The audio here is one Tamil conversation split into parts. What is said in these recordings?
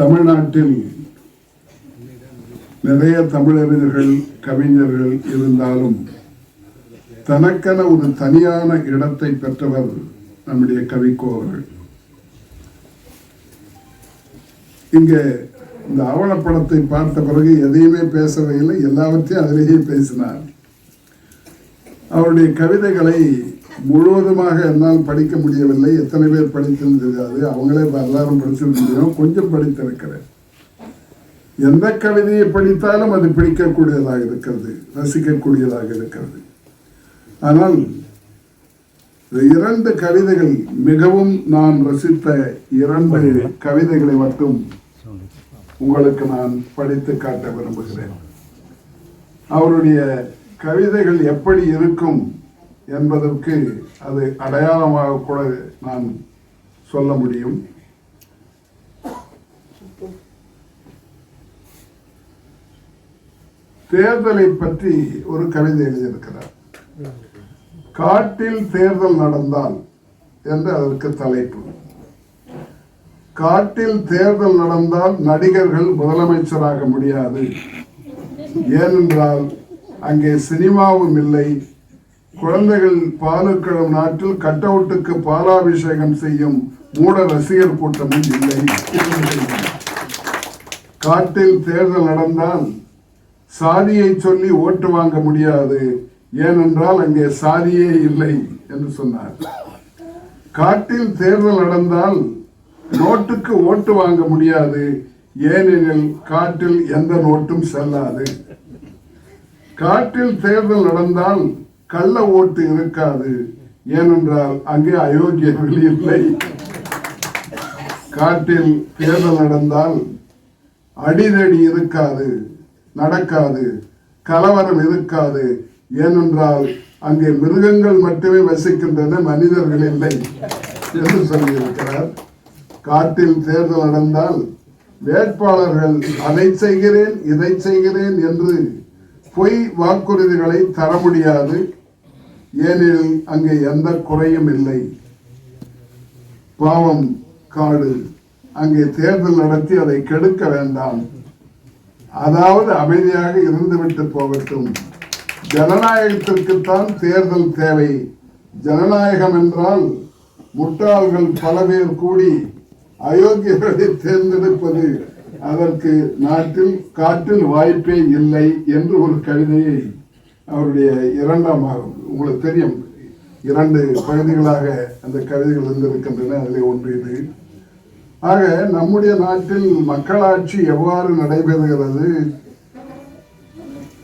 தமிழ்நாட்டில் நிறைய தமிழறிஞர்கள் கவிஞர்கள் இருந்தாலும் தனக்கென ஒரு தனியான இடத்தை பெற்றவர் நம்முடைய கவிக்கோ அவர்கள். இங்கே இந்த ஆவணப்படத்தை பார்த்த பிறகு எதையுமே பேசவே இல்லை எல்லாவற்றையும் அதிலேயே பேசினார். அவருடைய கவிதைகளை முழுவதுமாக என்னால் படிக்க முடியவில்லை. எத்தனை பேர் படித்தது தெரியாது. அவங்களே எல்லாரும் படிச்சிருந்தோம் கொஞ்சம் படித்திருக்கிறேன். எந்த கவிதையை படித்தாலும் அது பிடிக்கக்கூடியதாக இருக்கிறது. ரசிக்கக்கூடியதாக இருக்கிறது. ஆனால் இந்த இரண்டு கவிதைகள் மிகவும் நான் ரசித்த இரண்டு கவிதைகளை மட்டும் உங்களுக்கு நான் படித்து காட்ட விரும்புகிறேன். அவருடைய கவிதைகள் எப்படி இருக்கும்? என்பதற்கு அது அடையாளமாக கூட நான் சொல்ல முடியும். தேர்தலை பற்றி ஒரு கவிதை எழுதியிருக்கிறார். காட்டில் தேர்தல் நடந்தால் என்று அதற்கு தலைப்பு. காட்டில் தேர்தல் நடந்தால் நடிகர்கள் முதலமைச்சராக முடியாது. ஏனென்றால் அங்கே சினிமாவும் இல்லை குழந்தைகள் பாலுக்கிழம் நாட்டில் கட் அவுட்டுக்கு பாலாபிஷேகம் செய்யும் மூட ரசிகர் கூட்டமும் இல்லை. காட்டில் தேர்தல் நடந்தால் சாதியை சொல்லி ஓட்டு வாங்க முடியாது. ஏனென்றால் அங்கே சாதியே இல்லை என்று சொன்னார். காட்டில் தேர்தல் நடந்தால் நோட்டுக்கு ஓட்டு வாங்க முடியாது. ஏனெனில் காட்டில் எந்த நோட்டும் செல்லாது. காட்டில் தேர்தல் நடந்தால் கள்ள ஓட்டு இருக்காது. ஏனென்றால் அங்கே அயோக்கியர்கள் இல்லை. காட்டில் தேர்தல் நடந்தால் அடிதடி இருக்காது நடக்காது கலவரம் இருக்காது. ஏனென்றால் அங்கே மிருகங்கள் மட்டுமே வசிக்கின்றன மனிதர்கள் இல்லை என்று சொல்லியிருக்கிறார். காட்டில் தேர்தல் நடந்தால் வேட்பாளர்கள் அதை செய்கிறேன் இதை செய்கிறேன் என்று பொய் வாக்குறுதிகளை தர முடியாது. ஏனெனில் அங்கே எந்த குறையும் இல்லை. பாவம் காடு அங்கே தேர்தல் நடத்தி அதை கெடுக்க வேண்டாம். அதாவது அமைதியாக இருந்துவிட்டு போகட்டும். ஜனநாயகத்திற்குத்தான் தேர்தல் தேவை. ஜனநாயகம் என்றால் முட்டாள்கள் பல பேர் கூடி அயோக்கியர்களை தேர்ந்தெடுப்பது அதற்கு நாட்டில் காட்டில் வாய்ப்பே இல்லை என்று ஒரு கவிதையை அவருடைய இரண்டாம் ஆகும். உங்களுக்கு தெரியும் இரண்டு பகுதிகளாக அந்த கவிதைகள் இருந்திருக்கின்றன அதில் ஒன்று இது. ஆக நம்முடைய நாட்டில் மக்களாட்சி எவ்வாறு நடைபெறுகிறது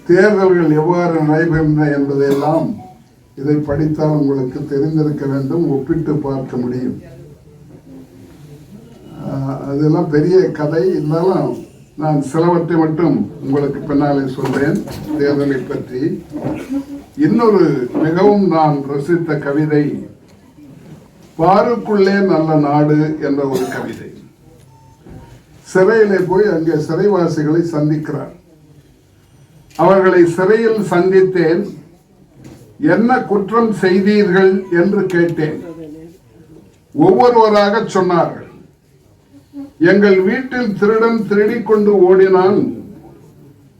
தேர்தல்கள் எவ்வாறு நடைபெறுகின்றன என்பதையெல்லாம் இதை படித்தால் உங்களுக்கு தெரிந்திருக்க வேண்டும் ஒப்பிட்டு பார்க்க முடியும். அதெல்லாம் பெரிய கதை. இருந்தாலும் நான் சிலவற்றை மட்டும் உங்களுக்கு பின்னாலே சொல்றேன் தேர்தலை பற்றி. இன்னொரு மிகவும் நான் ரசித்த கவிதை பாருக்குள்ளே நல்ல நாடு என்ற ஒரு கவிதை. சிறையிலே போய் அங்கே சிறைவாசிகளை சந்திக்கிறார். அவர்களை சிறையில் சந்தித்தேன். என்ன குற்றம் செய்தீர்கள்? என்று கேட்டேன். ஒவ்வொருவராக சொன்னார்கள். எங்கள் வீட்டில் திருடன் திருடிக்கொண்டு ஓடினான்.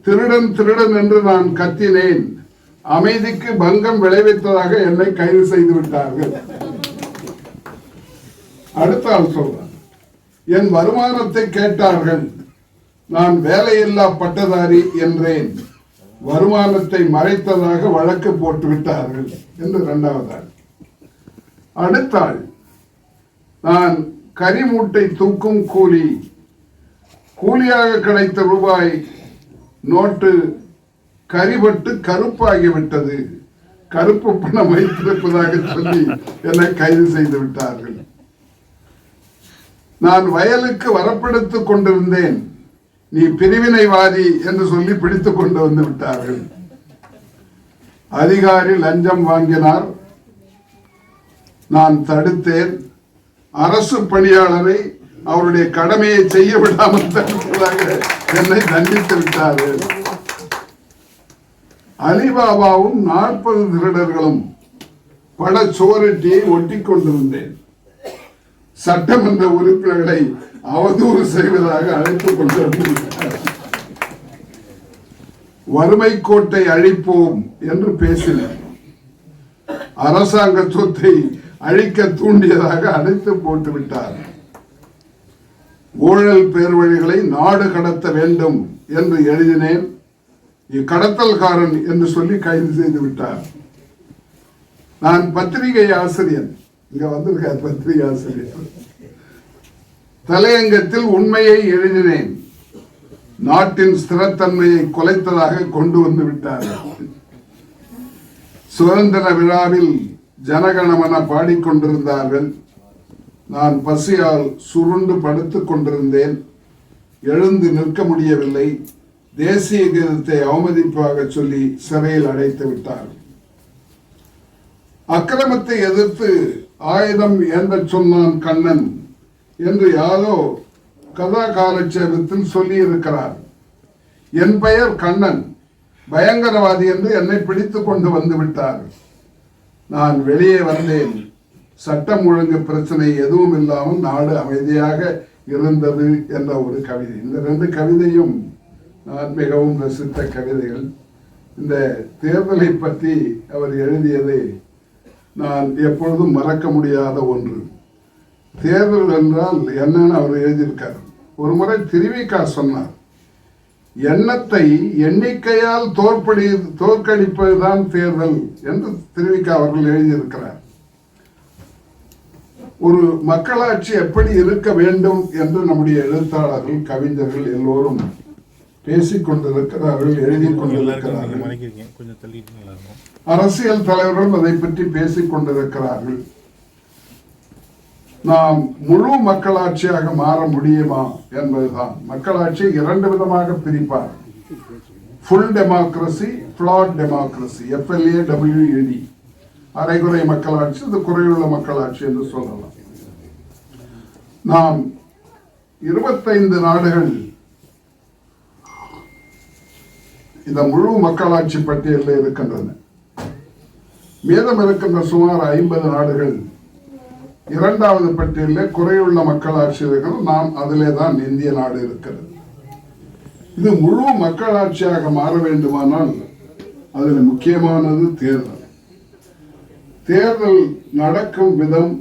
திருடன் திருடன் என்று நான் கத்தினேன். அமைதிக்கு பங்கம் விளைவித்ததாக என்னை கைது செய்து விட்டார்கள். அடுத்த ஆள் சொல்றான் என் வருமானத்தை கேட்டார்கள் நான் வேலையில்லா பட்டதாரி என்றேன். வருமானத்தை மறைத்ததாக வழக்கு போட்டு விட்டார்கள். என்று இரண்டாவது ஆள். அடுத்த ஆள் நான் கரிமூட்டை தூக்கும் கூலி. கூலியாக கிடைத்த ரூபாய் நோட்டு கரிபட்டு கருப்பாகிவிட்டது கருப்பு பணம் வைத்திருப்பதாக சொல்லி என்னை கைது செய்து விட்டார்கள். நான் வயலுக்கு வரப்படுத்திக் கொண்டிருந்தேன். நீ பிரிவினைவாதி என்று சொல்லி பிடித்துக் கொண்டு வந்து விட்டார்கள். அதிகாரி லஞ்சம் வாங்கினார். நான் தடுத்தேன். அரசு பணியாளரை அவருடைய கடமையை செய்ய விடாமல் தடுப்பதாக என்னை தண்டித்து விட்டார்கள். அலிபாபாவும் நாற்பது திருடர்களும் பட சுவரட்டியை ஒட்டி கொண்டிருந்தேன் சட்டமன்ற உறுப்பினர்களை அவதூறு செய்வதாக அழைத்துக் கொண்டிருந்தார் வறுமை கோட்டை அழிப்போம் என்று பேசினார் அரசாங்க சொத்தை அழிக்க தூண்டியதாக அழைத்து போட்டு விட்டார். ஊழல் பேர்வழிகளை நாடு கடத்த வேண்டும் என்று எழுதினேன். கடத்தல்காரன் என்று சொல்லி கைது செய்து விட்டார். நான் பத்திரிகை ஆசிரியர் இங்க வந்திருக்கார் பத்திரிகை ஆசிரியர். தலையங்கத்தில் உண்மையை எழுதினேன். நாட்டின் ஸ்திரத்தன்மையை கொலைத்ததாக கொண்டு வந்து விட்டார். சுதந்திர விழாவில் ஜனகணமன பாடிக்கொண்டிருந்தார்கள். நான் பசியால் சுருண்டு படுத்துக் கொண்டிருந்தேன். எழுந்து நிற்க முடியவில்லை. தேசிய தினத்தை அவமதிப்பாக சொல்லி சிறையில் அடைத்து விட்டார். அக்கிரமத்தை எதிர்த்து ஆயுதம் ஏந்தச் சொன்னான் கண்ணன் என்று யாரோ கதா காலட்சேபத்தில் சொல்லி இருக்கிறார் என் பெயர் கண்ணன். பயங்கரவாதி என்று என்னை பிடித்து கொண்டு வந்து விட்டார். நான் வெளியே வந்தேன். சட்டம் ஒழுங்கு பிரச்சனை எதுவும் இல்லாமல் நாடு அமைதியாக இருந்தது என்ற ஒரு கவிதை. இந்த ரெண்டு கவிதையும் நான் மிகவும் ரசித்த கவிதைகள். இந்த தேர்தலை பற்றி அவர் எழுதியதை நான் எப்பொழுதும் மறக்க முடியாத ஒன்று. தேர்தல் என்றால் என்னன்னு அவர் எழுதியிருக்கார். ஒரு முறை திருவிக்கா சொன்னார் எண்ணத்தை எண்ணிக்கையால் தோற்படி தோற்கடிப்பதுதான் தேர்தல் என்று திருவிக்கா அவர்கள் எழுதியிருக்கிறார். ஒரு மக்களாட்சி எப்படி இருக்க வேண்டும் என்று நம்முடைய எழுத்தாளர்கள் கவிஞர்கள் எல்லோரும் பேசிக் கொண்டிருக்கிறார்கள் எழுதி கொண்டிருக்கிறார்கள் அரசியல் தலைவர்கள் அதை பற்றி பேசிக் கொண்டிருக்கிறார்கள் நாம் முழு மக்களாட்சியாக மாற முடியுமா என்பதுதான். மக்களாட்சி இரண்டு விதமாக பிரிப்பார். Full democracy flawed democracy F L A W E D அரைகுறை மக்களாட்சி இது குறையுள்ள மக்களாட்சி என்று சொல்லலாம். நாம் இருபத்தைந்து நாடுகள் இந்த முழு மக்களாட்சி பட்டியலில் இருக்கின்றன. மீதம் இருக்கின்ற சுமார் ஐம்பது நாடுகள் இரண்டாவது பட்டியலில் குறையுள்ள மக்களாட்சி இருக்கிறது. நாம் அதிலே தான் இந்திய நாடு இருக்கிறது. இது முழு மக்களாட்சியாக மாற வேண்டுமானால் அதில் முக்கியமானது தேர்தல். தேர்தல் நடக்கும் விதம்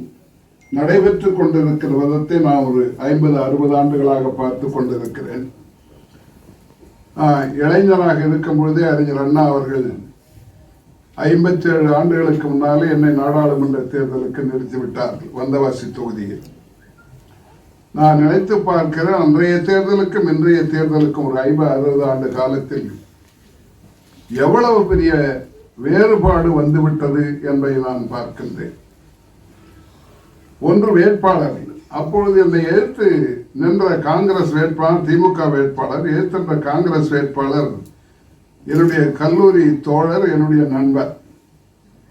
நடைபெற்றுக் கொண்டிருக்கிற விதத்தை நான் ஒரு ஐம்பது அறுபது ஆண்டுகளாக பார்த்து கொண்டிருக்கிறேன். இளைஞராக இருக்கும் பொழுதே அறிஞர் அண்ணா அவர்கள் ஐம்பத்தி ஏழு ஆண்டுகளுக்கு முன்னாலே என்னை நாடாளுமன்ற தேர்தலுக்கு நிறுத்திவிட்டார்கள் வந்தவாசி தொகுதியில். நான் நினைத்து பார்க்கிறேன் அன்றைய தேர்தலுக்கும் இன்றைய தேர்தலுக்கும் ஒரு ஐம்பது அறுபது ஆண்டு காலத்தில் எவ்வளவு பெரிய வேறுபாடு வந்துவிட்டது என்பதை நான் பார்க்கின்றேன். ஒன்று வேட்பாளர் அப்பொழுது என்னை ஏற்று நின்ற காங்கிரஸ் வேட்பாளர் திமுக வேட்பாளர் எழுத்துன்ற காங்கிரஸ் வேட்பாளர் என்னுடைய கல்லூரி தோழர் என்னுடைய நண்பர்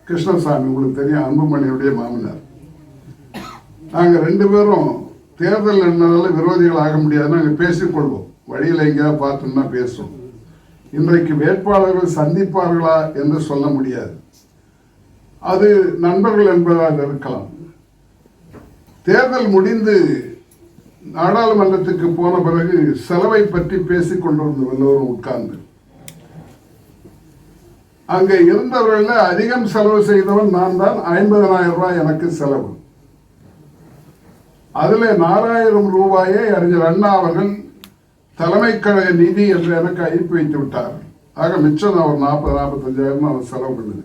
கிருஷ்ணசாமி உங்களுக்கு தெரியும் அன்புமணியுடைய மாமனார். நாங்கள் ரெண்டு பேரும் தேர்தல் என்னால விரோதிகள் ஆக முடியாது நாங்கள் பேசிக்கொள்வோம். வழியில் எங்கேயாவது பார்த்தோம்னா பேசுவோம். இன்றைக்கு வேட்பாளர்கள் சந்திப்பார்களா என்று சொல்ல முடியாது. அது நண்பர்கள் என்பதாக இருக்கலாம். தேர்தல் முடிந்து நாடாளுமன்றத்துக்கு போன பிறகு செலவை பற்றி பேசிக் கொண்டிருந்தோம் எல்லோரும் உட்கார்ந்து. அங்க இருந்தவர்கள அதிகம் செலவு செய்தவன் நான் தான் ஐம்பதனாயிரம் ரூபாய் எனக்கு செலவு. அதுல நாலாயிரம் ரூபாயை அறிஞர் அண்ணா அவர்கள் தலைமை கழக நிதி என்று எனக்கு அனுப்பி வைத்து விட்டார். ஆக மிச்சம் நான் ஒரு நாற்பது நாற்பத்தஞ்சாயிரம் அவர் செலவு பண்ணுது.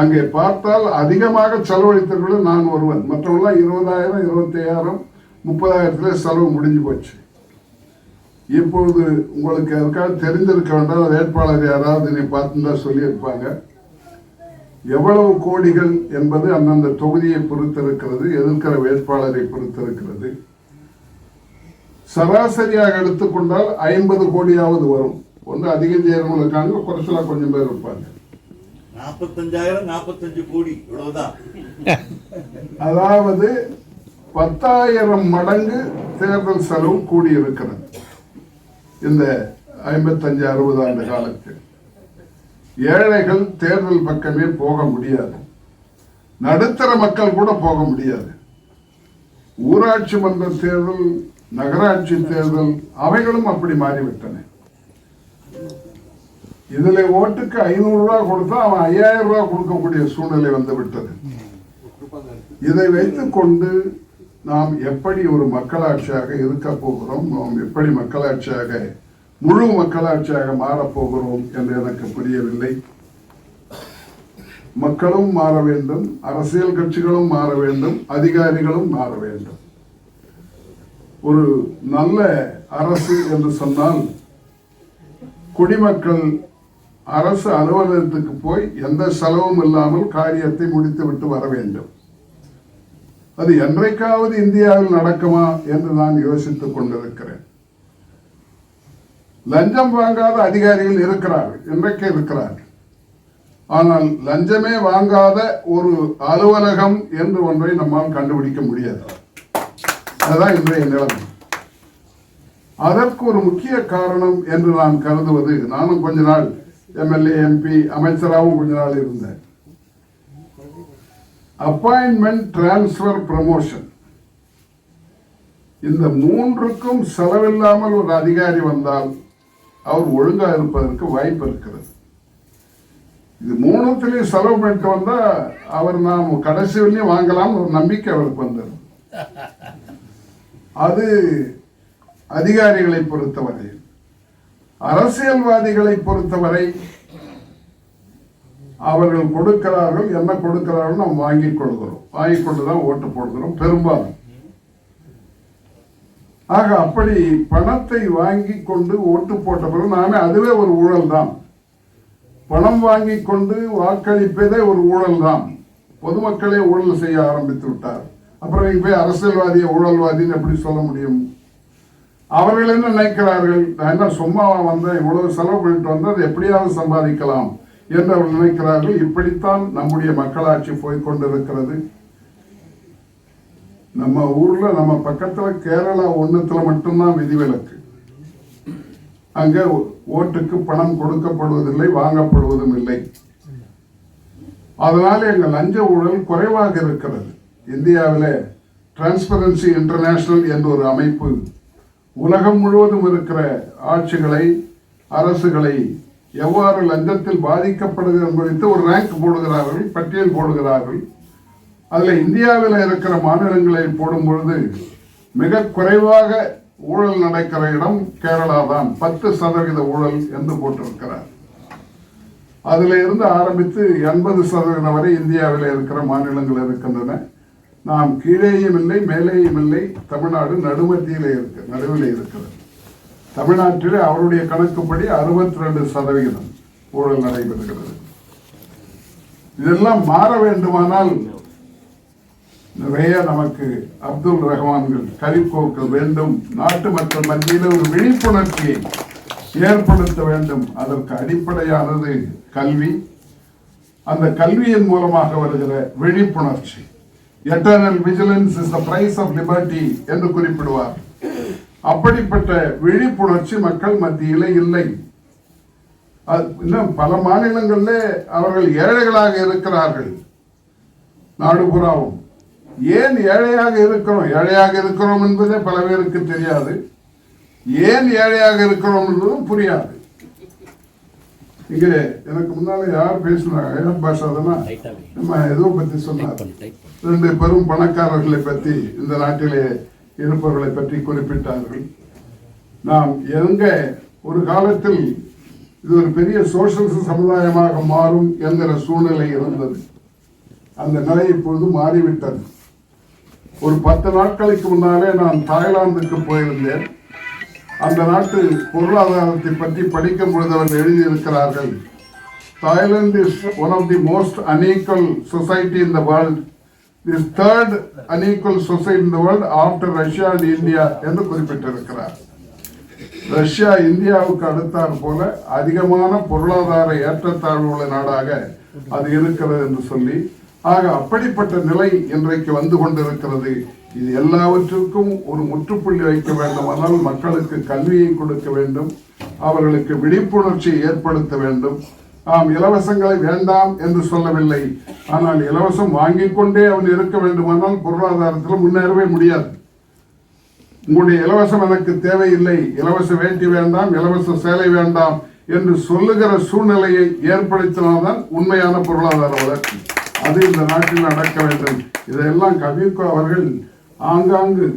அங்கே பார்த்தால் அதிகமாக செலவழித்தவர்கள் நான் ஒருவன். மற்றவங்களாம் இருபதாயிரம் இருபத்தையாயிரம் முப்பதாயிரத்துல செலவு முடிஞ்சு போச்சு. இப்பொழுது உங்களுக்கு அதுக்காக தெரிஞ்சிருக்க வேண்டாம் வேட்பாளர் யாராவது நீ பார்த்துதான் சொல்லியிருப்பாங்க. எவ்வளவு கோடிகள் என்பது அந்தந்த தொகுதியை பொறுத்திருக்கிறது எதிர்க்கிற வேட்பாளரை பொறுத்திருக்கிறது. சராசரியாக எடுத்துக்கொண்டால் ஐம்பது கோடியாவது வரும். ஒன்று அதிகம் செய்யறவங்க இருக்காங்க கொஞ்சம் பேர் இருப்பாங்க. நாற்பத்தஞ்சாயிரம் நாற்பத்தஞ்சு கோடி. இவ்வளவுதான். அதாவது பத்தாயிரம் மடங்கு தேர்தல் செலவு கூடியிருக்கிறது. இந்த ஐம்பத்தஞ்சு அறுபது ஆண்டு காலத்தில். ஏழைகள் தேர்தல் பக்கமே போக முடியாது. நடுத்தர மக்கள் கூட போக முடியாது. ஊராட்சி மன்ற தேர்தல் நகராட்சி தேர்தல் அவைகளும் அப்படி மாறிவிட்டன. இதுல ஓட்டுக்கு ஐநூறு ரூபாய் கொடுத்தா அவன் ஐயாயிரம் ரூபாய் கொடுக்கக்கூடிய சூழ்நிலை வந்து விட்டது. இதை வைத்துக் கொண்டு நாம் எப்படி ஒரு மக்களாட்சியாக இருக்க போகிறோம் நாம் எப்படி மக்களாட்சியாக முழு மக்களாட்சியாக மாறப்போகிறோம் என்று எனக்கு புரியவில்லை. மக்களும் மாற வேண்டும் அரசியல் கட்சிகளும் மாற வேண்டும் அதிகாரிகளும் மாற வேண்டும். ஒரு நல்ல அரசு என்று சொன்னால் குடிமக்கள் அரசு அலுவலகத்துக்கு போய் எந்த செலவும் இல்லாமல் காரியத்தை முடித்துவிட்டு வர வேண்டும். அது என்றைக்காவது இந்தியாவில் நடக்குமா என்று நான் யோசித்துக் கொண்டிருக்கிறேன். லஞ்சம் வாங்காத அதிகாரிகள் இருக்கிறார்கள் இன்றைக்கு இருக்கிறார்கள். ஆனால் லஞ்சமே வாங்காத ஒரு அலுவலகம் என்று ஒன்றை நம்மால் கண்டுபிடிக்க முடியாது. அதுதான் இன்றைய நிலைமை. அதற்கு ஒரு முக்கிய காரணம் என்று நான் கருதுவது நானும் கொஞ்ச நாள் எம்எல்ஏ எம்பி அமைச்சராகவும் கொஞ்ச நாள் இருந்தேன். அப்பாயின்மெண்ட் டிரான்ஸ்ஃபர் ப்ரமோஷன் இந்த மூன்றுக்கும் செலவில்லாமல் ஒரு அதிகாரி வந்தால் அவர் ஒழுங்காக இருப்பதற்கு வாய்ப்பு இருக்கிறது. இது மூணுத்திலையும் செலவு பண்ணிட்டு வந்தால் அவர் நாம் கடைசி வரையும் வாங்கலாம் ஒரு நம்பிக்கை அவருக்கு வந்தது. அது அதிகாரிகளை பொறுத்தவரை அரசியல்வாதிகளை பொறுத்தவரை அவர்கள் கொடுக்கிறார்கள் என்ன கொடுக்கிறார்கள் நாம் வாங்கிக் கொள்கிறோம். கொண்டு கொண்டுதான் ஓட்டு போடுகிறோம் பெரும்பாலும். ஆக அப்படி பணத்தை வாங்கி கொண்டு ஓட்டு போட்ட பிறகு நாமே அதுவே ஒரு ஊழல் தான் பணம் வாங்கி கொண்டு வாக்களிப்பதே ஒரு ஊழல் தான் பொதுமக்களே ஊழல் செய்ய ஆரம்பித்து விட்டார். அப்புறம் நீங்க போய் அரசியல்வாதியை ஊழல்வாதின்னு எப்படி சொல்ல முடியும்? அவர்கள் என்ன நினைக்கிறார்கள்? நான் என்ன சும்மாவா வந்தேன் இவ்வளவு செலவு பண்ணிட்டு வந்து அதை எப்படியாவது சம்பாதிக்கலாம் என்று அவர்கள் நினைக்கிறார்கள். இப்படித்தான் நம்முடைய மக்களாட்சி போய் கொண்டிருக்கிறது. நம்ம ஊர்ல நம்ம பக்கத்துல கேரளா ஒண்ணுத்துல மட்டும்தான் விதிவிலக்கு அங்க ஓட்டுக்கு பணம் கொடுக்கப்படுவதில்லை வாங்கப்படுவதும் இல்லை. அதனால எங்க லஞ்ச ஊழல் குறைவாக இருக்கிறது. இந்தியாவில் டிரான்ஸ்பரன்சி இன்டர்நேஷனல் என்ற ஒரு அமைப்பு உலகம் முழுவதும் இருக்கிற ஆட்சிகளை அரசுகளை எவ்வாறு லஞ்சத்தில் பாதிக்கப்படுகிறது குறித்து ஒரு ரேங்க் போடுகிறார்கள் பட்டியல் போடுகிறார்கள். அதில் இந்தியாவில் இருக்கிற மாநிலங்களை போடும் பொழுது மிக குறைவாக ஊழல் நடக்கிற இடம் கேரளா தான் பத்து சதவீத ஊழல் என்று போட்டிருக்கிறார். அதில் இருந்து ஆரம்பித்து எண்பது சதவீதம் வரை இந்தியாவில் இருக்கிற மாநிலங்கள் இருக்கின்றன. நாம் கீழேயும் இல்லை மேலேயும் இல்லை தமிழ்நாடு நடுமத்தியிலே இருக்கு நடுவில் இருக்கிறது. தமிழ்நாட்டில் அவருடைய கணக்குப்படி அறுபத்தி ரெண்டு சதவிகிதம் ஊழல் நடைபெறுகிறது. இதெல்லாம் மாற வேண்டுமானால் நிறைய நமக்கு அப்துல் ரஹ்மான்கள் கரிக்கோக்க வேண்டும் நாட்டு மக்கள் மத்தியில் ஒரு விழிப்புணர்ச்சியை ஏற்படுத்த வேண்டும். அதற்கு அடிப்படையானது கல்வி. அந்த கல்வியின் மூலமாக வருகிற விழிப்புணர்ச்சி. Eternal vigilance is the price of liberty என்று குறிப்பிடுவார். அப்படிப்பட்ட விழிப்புணர்ச்சி மக்கள் மத்தியில் இல்லை. அது இன்னும் பல மாநிலங்களிலே அவர்கள் ஏழைகளாக இருக்கிறார்கள். நாடு புறாவும் ஏன் ஏழையாக இருக்கிறோம்? ஏழையாக இருக்கிறோம் என்பதே பல பேருக்கு தெரியாது. ஏன் ஏழையாக இருக்கிறோம் என்பதும் புரியாது. இங்கே எனக்கு முன்னால யார் பேசினாங்க பாஷா தானே நம்ம எதுவை பத்தி சொன்னார். ரெண்டு பெரும் பணக்காரர்களை பற்றி இந்த நாட்டிலே இருப்பவர்களை பற்றி குறிப்பிட்டார்கள். நாம் எங்க ஒரு காலத்தில் இது ஒரு பெரிய சோசியலிச சமுதாயமாக மாறும் என்கிற சூழ்நிலை இருந்தது. அந்த நிலை இப்பொழுது மாறிவிட்டது. ஒரு பத்து நாட்களுக்கு முன்னாலே நான் தாய்லாந்துக்கு போயிருந்தேன். அந்த நாட்டு பொருளாதாரத்தை பற்றி படிக்கும் பொழுது அவர்கள் எழுதியிருக்கிறார்கள் Thailand is one of the most unequal society in the world is third unequal society in the world after Russia and India என்று குறிப்பிட்டிருக்கிறார். ரஷ்யா இந்தியாவுக்கு அடுத்தார் போல அதிகமான பொருளாதார ஏற்றத்தாழ்வு உள்ள நாடாக அது இருக்கிறது என்று சொல்லி ஆக அப்படிப்பட்ட நிலை இன்றைக்கு வந்து கொண்டிருக்கிறது. இது எல்லாவற்றுக்கும் ஒரு முற்றுப்புள்ளி வைக்க வேண்டுமானால் மக்களுக்கு கல்வியை கொடுக்க வேண்டும். அவர்களுக்கு விழிப்புணர்ச்சியை ஏற்படுத்த வேண்டும். ஆம் இலவசங்களை வேண்டாம் என்று சொல்லவில்லை. ஆனால் இலவசம் வாங்கிக் கொண்டே அவன் இருக்க வேண்டுமானால் பொருளாதாரத்தில் முன்னேறவே முடியாது. உங்களுடைய இலவசம் எனக்கு தேவையில்லை. இலவச வேட்டி வேண்டாம் இலவச சேலை வேண்டாம் என்று சொல்லுகிற சூழ்நிலையை ஏற்படுத்தினால்தான் உண்மையான பொருளாதார வளர்ச்சி. அது இந்த நாட்டில் நடக்க வேண்டும். இதையெல்லாம் கவிக்கோ அவர்கள் ஆங்காங்கு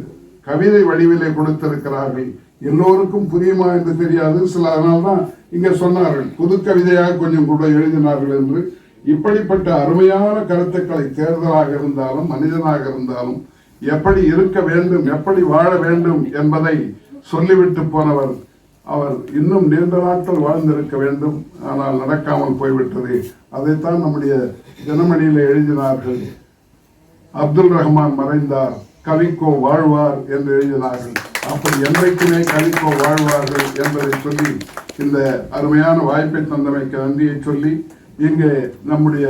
கவிதை வடிவிலே கொடுத்திருக்கிறார்கள். எல்லோருக்கும் புரியுமா என்று தெரியாது. சில அதனால்தான் இங்க சொன்னார்கள். புது கவிதையாக கொஞ்சம் கூட எழுதினார்கள் என்று. இப்படிப்பட்ட அருமையான கருத்துக்களை தேர்தலாக இருந்தாலும் மனிதனாக இருந்தாலும் எப்படி இருக்க வேண்டும் எப்படி வாழ வேண்டும் என்பதை சொல்லிவிட்டு போனவர் அவர் இன்னும் நீண்ட நாட்கள் வாழ்ந்திருக்க வேண்டும். ஆனால் நடக்காமல் போய்விட்டது. அதைத்தான் நம்முடைய தினமணியில் எழுதினார்கள். அப்துல் ரஹ்மான் மறைந்தார். கவிக்கோ வாழ்வார் என்று எழுதினார்கள். அப்படி என்றைக்குமே கவிக்கோ வாழ்வார்கள் என்பதை சொல்லி இந்த அருமையான வாய்ப்பை தந்தமைக்கு நன்றியை சொல்லி இங்கே நம்முடைய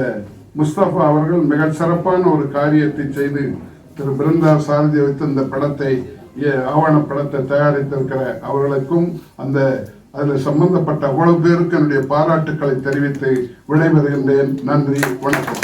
முஸ்தபா அவர்கள் மிக சிறப்பான ஒரு காரியத்தை செய்து திரு பிருந்தா சாரதி வைத்து இந்த படத்தை ஏ- ஆவணப்படத்தை தயாரித்திருக்கிற அவர்களுக்கும் அந்த அதில் சம்பந்தப்பட்ட அவ்வளவு பேருக்கு என்னுடைய பாராட்டுக்களை தெரிவித்து விடைபெறுகின்றேன். நன்றி வணக்கம்.